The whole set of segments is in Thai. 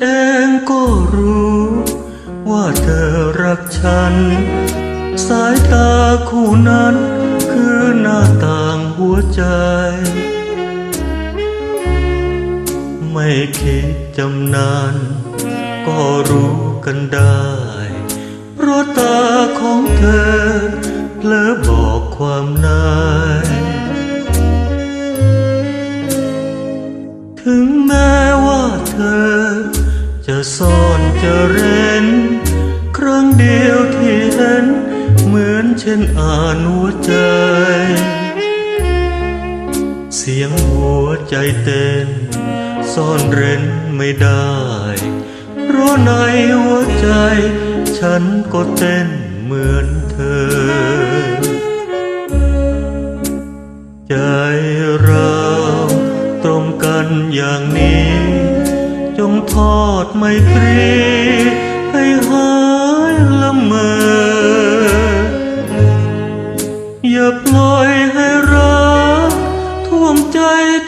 เองก็รู้ ว่าเธอรักฉัน สายตาคู่นั้น คือหน้าต่างหัวใจ ไม่คิดจำนาน ก็รู้กันได้ เพราะตาของเธอเพลอบอกความนายถึงแม้ จะซ่อนจะเร้น ครั้งเดียวที่เห็น เหมือนเช่นอ่านหัวใจ เสียงหัวใจเต้น ซ่อนเร้นไม่ได้ เพราะในหัวใจ ฉันก็เต้นเหมือนเธอ ใจเราตรงกันอย่างนี้ งทอดไมตรีให้หายละเมอ อย่าปล่อยให้รักท่วมใจ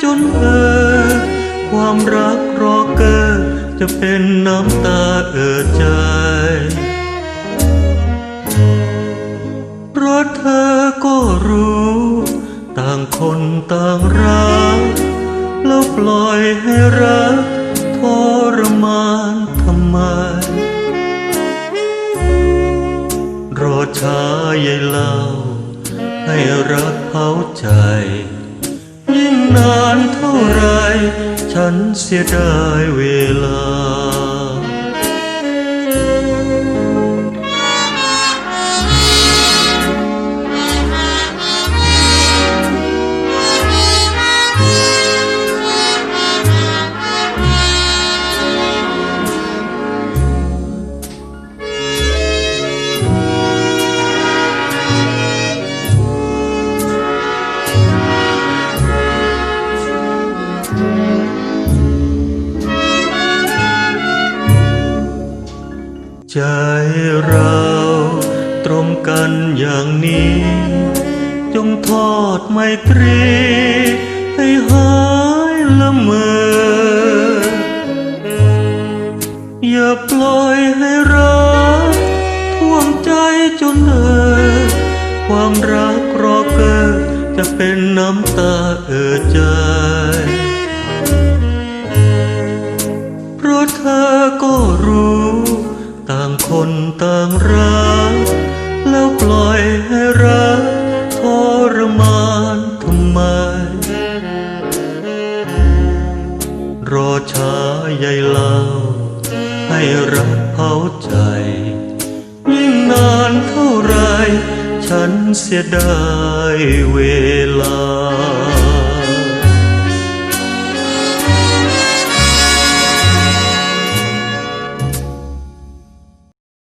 จนเออ ความรักรอเกอจะเป็นน้ำตาเอ่อใจ เพราะเธอก็รู้ ต่างคนต่างรักแล้วปล่อยให้รัก เล่า ให้รักเผาใจ ยิ่งนานเท่าไร ฉันเสียดายเวลา ใจเราตรงกันอย่างนี้ จงทอดไมตรี ให้หายละเมอ อย่าปล่อยให้รักท่วมใจจนเออความรักรอเกิดจะเป็นน้ำตาเอ่อใจ เพราะเธอ ต่างรัก แล้วปล่อยให้รักทรมานทำไม รอช้าใยเล่า ให้รักเผาใจ ยิ่งนานเท่าไร ฉันเสียดายเวลา